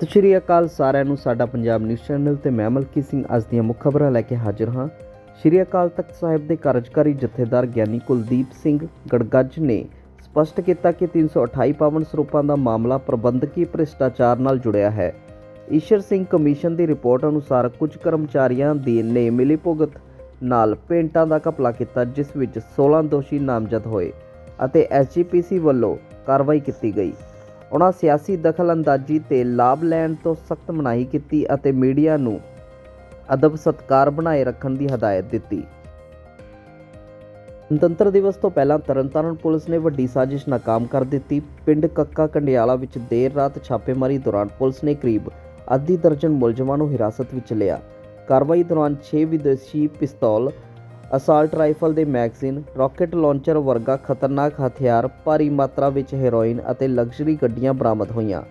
ਸਤਿ ਸ਼੍ਰੀ ਅਕਾਲ ਸਾਰਿਆਂ ਨੂੰ, ਸਾਡਾ ਪੰਜਾਬ ਨਿਊਜ਼ ਚੈਨਲ ਤੇ ਮੈਂ ਮਲਕੀ ਸਿੰਘ ਅੱਜ ਦੀਆਂ ਮੁੱਖ ਖਬਰਾਂ ਲੈ ਕੇ ਹਾਜ਼ਰ ਹਾਂ। ਸ਼੍ਰੀ ਅਕਾਲ ਤਖਤ ਸਾਹਿਬ ਦੇ ਕਾਰਜਕਾਰੀ ਜਥੇਦਾਰ ਗਿਆਨੀ ਕੁਲਦੀਪ ਸਿੰਘ ਗੜਗੱਜ ਨੇ ਸਪਸ਼ਟ ਕੀਤਾ ਕਿ 328 ਪਾਵਨ ਸਰੂਪਾਂ ਦਾ ਮਾਮਲਾ ਪ੍ਰਬੰਧਕੀ ਭ੍ਰਿਸ਼ਟਾਚਾਰ ਨਾਲ ਜੁੜਿਆ ਹੈ। ਈਸ਼ਰ ਸਿੰਘ ਕਮਿਸ਼ਨ ਦੀ ਰਿਪੋਰਟ ਅਨੁਸਾਰ ਕੁਝ ਕਰਮਚਾਰੀਆਂ ਦੀ ਨੇ ਮਿਲੀ ਭੁਗਤ ਨਾਲ ਪੇਂਟਾਂ ਦਾ ਘਪਲਾ ਕੀਤਾ, ਜਿਸ ਵਿੱਚ 16 ਦੋਸ਼ੀ ਨਾਮਜ਼ਦ ਹੋਏ ਅਤੇ ਐਸਜੀਪੀਸੀ ਵੱਲੋਂ ਕਾਰਵਾਈ ਕੀਤੀ ਗਈ। ਉਹਨਾਂ ਸਿਆਸੀ ਦਖਲਅੰਦਾਜ਼ੀ ਤੇ ਲਾਭ ਲੈਣ ਤੋਂ ਸਖਤ ਮਨਾਹੀ ਕੀਤੀ ਅਤੇ ਮੀਡੀਆ ਨੂੰ ਅਦਬ ਸਤਕਾਰ ਬਣਾਏ ਰੱਖਣ ਦੀ ਹਦਾਇਤ ਦਿੱਤੀ। ਗਣਤੰਤਰ ਦਿਵਸ ਤੋਂ ਪਹਿਲਾਂ ਤਰਨਤਾਰਨ ਪੁਲਿਸ ਨੇ ਵੱਡੀ ਸਾਜ਼ਿਸ਼ ਨਾਕਾਮ ਕਰ ਦਿੱਤੀ। ਪਿੰਡ ਕੱਕਾ ਕੰਡਿਆਲਾ ਵਿੱਚ ਦੇਰ ਰਾਤ ਛਾਪੇਮਾਰੀ ਦੌਰਾਨ ਪੁਲਿਸ ਨੇ ਕਰੀਬ ਅੱਧੀ ਦਰਜਨ ਮੁਲਜ਼ਮਾਂ ਨੂੰ ਹਿਰਾਸਤ ਵਿੱਚ ਲਿਆ। ਕਾਰਵਾਈ ਦੌਰਾਨ 6 ਵਿਦੇਸ਼ੀ ਪਿਸਤੌਲ ਅਸਾਲਟ ਰਾਈਫਲ ਦੇ ਮੈਗਜ਼ੀਨ, ਰਾਕੇਟ ਲਾਂਚਰ ਵਰਗਾ ਖਤਰਨਾਕ ਹਥਿਆਰ, ਭਾਰੀ ਮਾਤਰਾ ਵਿੱਚ ਹੈਰੋਇਨ ਅਤੇ ਲਗਜ਼ਰੀ ਗੱਡੀਆਂ ਬਰਾਮਦ ਹੋਈਆਂ।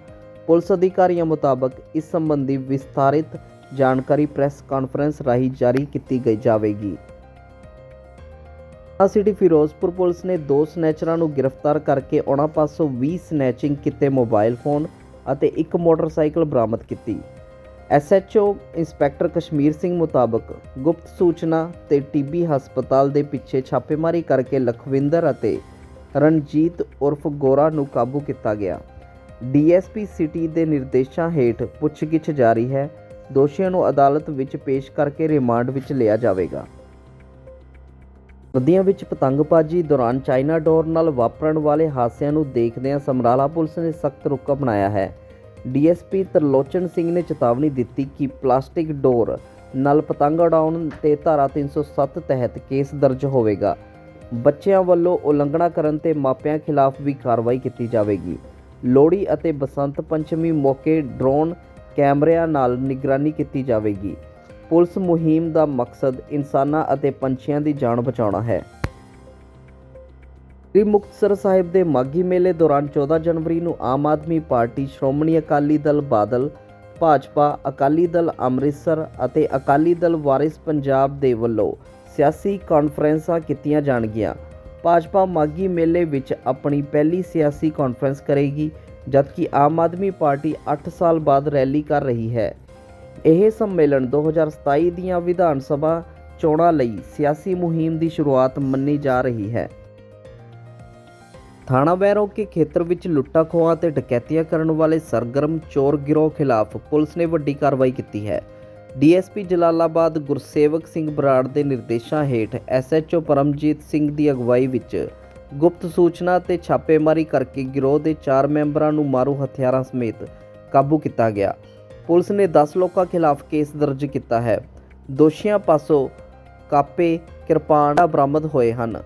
ਪੁਲਿਸ ਅਧਿਕਾਰੀਆਂ ਮੁਤਾਬਕ ਇਸ ਸੰਬੰਧੀ ਵਿਸਥਾਰਿਤ ਜਾਣਕਾਰੀ ਪ੍ਰੈਸ ਕਾਨਫਰੰਸ ਰਾਹੀਂ ਜਾਰੀ ਕੀਤੀ ਗਈ ਜਾਵੇਗੀ। ਆ ਸਿਟੀ ਫਿਰੋਜ਼ਪੁਰ ਪੁਲਿਸ ਨੇ ਦੋ ਸਨੈਚਰਾਂ ਨੂੰ ਗ੍ਰਿਫਤਾਰ ਕਰਕੇ ਉਹਨਾਂ ਪਾਸੋਂ 20 ਸਨੈਚਿੰਗ ਕੀਤੇ ਮੋਬਾਈਲ ਫੋਨ ਅਤੇ ਇੱਕ ਮੋਟਰਸਾਈਕਲ ਬਰਾਮਦ ਕੀਤੀ। ਐਸਐਚਓ ਇੰਸਪੈਕਟਰ ਕਸ਼ਮੀਰ ਸਿੰਘ ਮੁਤਾਬਕ ਗੁਪਤ ਸੂਚਨਾ ਤੇ ਟੀਬੀ ਹਸਪਤਾਲ ਦੇ ਪਿੱਛੇ ਛਾਪੇਮਾਰੀ ਕਰਕੇ ਲਖਵਿੰਦਰ ਅਤੇ ਰਣਜੀਤ ਉਰਫ ਗੋਰਾ ਨੂੰ ਕਾਬੂ ਕੀਤਾ ਗਿਆ। ਡੀਐਸਪੀ ਸਿਟੀ ਦੇ ਨਿਰਦੇਸ਼ਾਂ ਹੇਠ ਪੁੱਛਗਿੱਛ ਜਾਰੀ ਹੈ। ਦੋਸ਼ੀਆਂ ਨੂੰ ਅਦਾਲਤ ਵਿੱਚ ਪੇਸ਼ ਕਰਕੇ ਰਿਮਾਂਡ ਵਿੱਚ ਲਿਆ ਜਾਵੇਗਾ। ਨਦੀਆਂ ਵਿੱਚ ਪਤੰਗਬਾਜ਼ੀ ਦੌਰਾਨ ਚਾਈਨਾ ਡੋਰ ਨਾਲ ਵਾਪਰਨ ਵਾਲੇ ਹਾਦਸਿਆਂ ਨੂੰ ਦੇਖਦਿਆਂ ਸਮਰਾਲਾ ਪੁਲਿਸ ਨੇ ਸਖਤ ਰੁਕਾ ਬਣਾਇਆ ਹੈ। ਡੀਐਸਪੀ ਤਰਲੋਚਨ ਸਿੰਘ ਨੇ ਚੇਤਾਵਨੀ ਦਿੱਤੀ ਕਿ ਪਲਾਸਟਿਕ ਡੋਰ ਨਾਲ ਪਤੰਗ ਉਡਾਉਣ ਤੇ ਧਾਰਾ 307 ਤਹਿਤ ਕੇਸ ਦਰਜ ਹੋਵੇਗਾ। ਬੱਚਿਆਂ ਵੱਲੋਂ ਉਲੰਘਣਾ ਕਰਨ ਤੇ ਮਾਪਿਆਂ ਖਿਲਾਫ ਵੀ ਕਾਰਵਾਈ ਕੀਤੀ ਜਾਵੇਗੀ। ਲੋਹੜੀ ਅਤੇ ਬਸੰਤ ਪੰਚਮੀ ਮੌਕੇ ਡਰੋਨ ਕੈਮਰਿਆਂ ਨਾਲ ਨਿਗਰਾਨੀ ਕੀਤੀ ਜਾਵੇਗੀ। ਪੁਲਿਸ ਮੁਹਿੰਮ ਦਾ ਮਕਸਦ ਇਨਸਾਨਾਂ ਅਤੇ ਪੰਛੀਆਂ ਦੀ ਜਾਨ ਬਚਾਉਣਾ ਹੈ। ਸ੍ਰੀ ਮੁਕਤਸਰ ਸਾਹਿਬ ਦੇ ਮਾਗੀ ਮੇਲੇ ਦੌਰਾਨ 14 ਜਨਵਰੀ ਨੂੰ ਆਮ ਆਦਮੀ ਪਾਰਟੀ ਸ਼੍ਰੋਮਣੀ ਅਕਾਲੀ ਦਲ ਬਾਦਲ, ਭਾਜਪਾ, ਅਕਾਲੀ ਦਲ ਅੰਮ੍ਰਿਤਸਰ ਅਤੇ ਅਕਾਲੀ ਦਲ ਵਾਰਿਸ ਪੰਜਾਬ ਦੇ ਵੱਲੋਂ ਸਿਆਸੀ ਕਾਨਫਰੰਸਾਂ ਕੀਤੀਆਂ ਜਾਣਗੀਆਂ। ਭਾਜਪਾ ਮਾਗੀ ਮੇਲੇ ਵਿੱਚ ਆਪਣੀ ਪਹਿਲੀ ਸਿਆਸੀ ਕਾਨਫਰੰਸ ਕਰੇਗੀ, ਜਦਕਿ ਆਮ ਆਦਮੀ ਪਾਰਟੀ 8 ਸਾਲ ਬਾਅਦ ਰੈਲੀ ਕਰ ਰਹੀ ਹੈ। ਇਹ ਸੰਮੇਲਨ 2027 ਦੀਆਂ ਵਿਧਾਨ ਸਭਾ ਚੋਣਾਂ ਲਈ ਸਿਆਸੀ ਮੁਹਿੰਮ ਦੀ ਸ਼ੁਰੂਆਤ ਮੰਨੀ ਜਾ ਰਹੀ ਹੈ। ਥਾਣਾ ਬੈਰੋ ਕੇ ਖੇਤਰ ਵਿੱਚ ਲੁੱਟਾਂ ਖੋਹਾਂ ਤੇ ਡਕੈਤੀਆਂ ਕਰਨ ਵਾਲੇ ਸਰਗਰਮ ਚੋਰ ਗਿਰੋਹ ਖਿਲਾਫ ਪੁਲਿਸ ਨੇ ਵੱਡੀ ਕਾਰਵਾਈ ਕੀਤੀ ਹੈ। ਡੀਐਸਪੀ ਜਲਾਲਾਬਾਦ ਗੁਰਸੇਵਕ ਸਿੰਘ ਬਰਾੜ ਦੇ ਨਿਰਦੇਸ਼ਾਂ ਹੇਠ ਐਸਐਚਓ ਪਰਮਜੀਤ ਸਿੰਘ ਦੀ ਅਗਵਾਈ ਵਿੱਚ ਗੁਪਤ ਸੂਚਨਾ ਤੇ ਛਾਪੇਮਾਰੀ ਕਰਕੇ ਗਿਰੋਹ ਦੇ 4 ਮੈਂਬਰਾਂ ਨੂੰ ਮਾਰੂ ਹਥਿਆਰਾਂ ਸਮੇਤ ਕਾਬੂ ਕੀਤਾ ਗਿਆ। ਪੁਲਿਸ ਨੇ 10 ਲੋਕਾਂ ਖਿਲਾਫ ਕੇਸ ਦਰਜ ਕੀਤਾ ਹੈ। ਦੋਸ਼ੀਆਂ ਪਾਸੋਂ ਕਾਪੇ, ਕਿਰਪਾਨਾਂ ਬਰਾਮਦ ਹੋਏ ਹਨ।